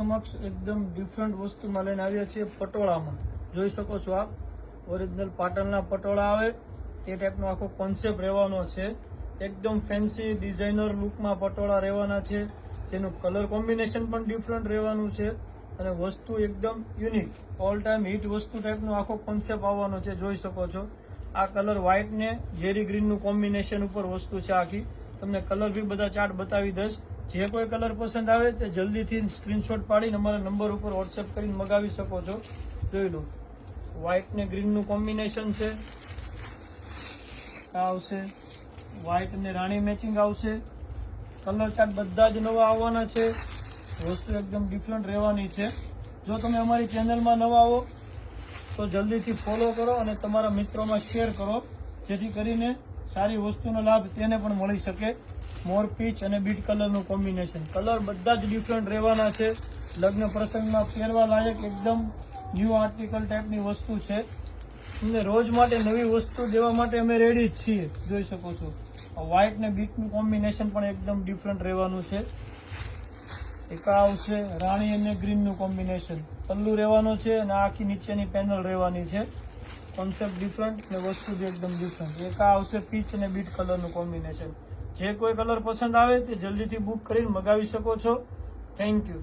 સમક્ષ એકદમ ડિફરન્ટ વસ્તુમાં લઈને આવ્યા છીએ પટોળામાં. જોઈ શકો છો આપ ઓરિજિનલ પાટણના પટોળા આવે તે ટાઈપનો આખો કોન્સેપ્ટ રહેવાનો છે. એકદમ ફેન્સી ડિઝાઇનર લુકમાં પટોળા રહેવાના છે. તેનું કલર કોમ્બિનેશન પણ ડિફરન્ટ રહેવાનું છે. અને વસ્તુ એકદમ યુનિક ઓલ ટાઈમ હિટ વસ્તુ ટાઈપનો આખો કોન્સેપ્ટ આવવાનો છે, જોઈ શકો છો. આ કલર વ્હાઇટ ને ઝેરી ગ્રીનનું કોમ્બિનેશન ઉપર વસ્તુ છે આખી. તમને કલર બી બધા ચાર્ટ બતાવી દઈશ. જે કોઈ કલર પસંદ આવે તે જલ્દીથી સ્ક્રીનશોટ પાડીને અમારા નંબર ઉપર વોટ્સએપ કરીને મગાવી શકો છો. જોઈ લો. વ્હાઇટ ને ગ્રીનનું કોમ્બિનેશન છે. આ આવશે. વ્હાઇટ અને રાણી મેચિંગ આવશે. કલર ચાર્ટ બધા જ નવા આવવાના છે. વસ્તુ એકદમ ડિફરન્ટ રહેવાની છે. જો તમે અમારી ચેનલમાં નવા આવો તો જલ્દીથી ફોલો કરો અને તમારા મિત્રોમાં શેર કરો. જેથી કરીને સારી વસ્તુનો લાભ તેને પણ મળી શકે. મોર પીચ અને બીટ કલરનું કોમ્બિનેશન કલર બધા જ ડિફરન્ટ રહેવાના છે. લગ્ન પ્રસંગમાં પહેરવા લાયક એકદમ ન્યૂ આર્ટિકલ ટાઈપની વસ્તુ છે. તમને રોજ માટે નવી વસ્તુ દેવા માટે અમે રેડી જ છીએ. જોઈ શકો છો. વ્હાઇટ ને બીટનું કોમ્બિનેશન પણ એકદમ ડિફરન્ટ રહેવાનું છે. એક આવશે રાણી અને ગ્રીનનું કોમ્બિનેશન પલ્લુ રહેવાનો છે અને આખી નીચેની પેનલ રહેવાની છે. કોન્સેપ્ટ ડિફરન્ટ ને વસ્તુ બી એકદમ ડિફરન્ટ એક આવશે પીચ અને બીટ કલરનું કોમ્બિનેશન જે કોઈ કલર પસંદ આવે તે જલ્દીથી બુક કરીને મગાવી શકો છો. Thank you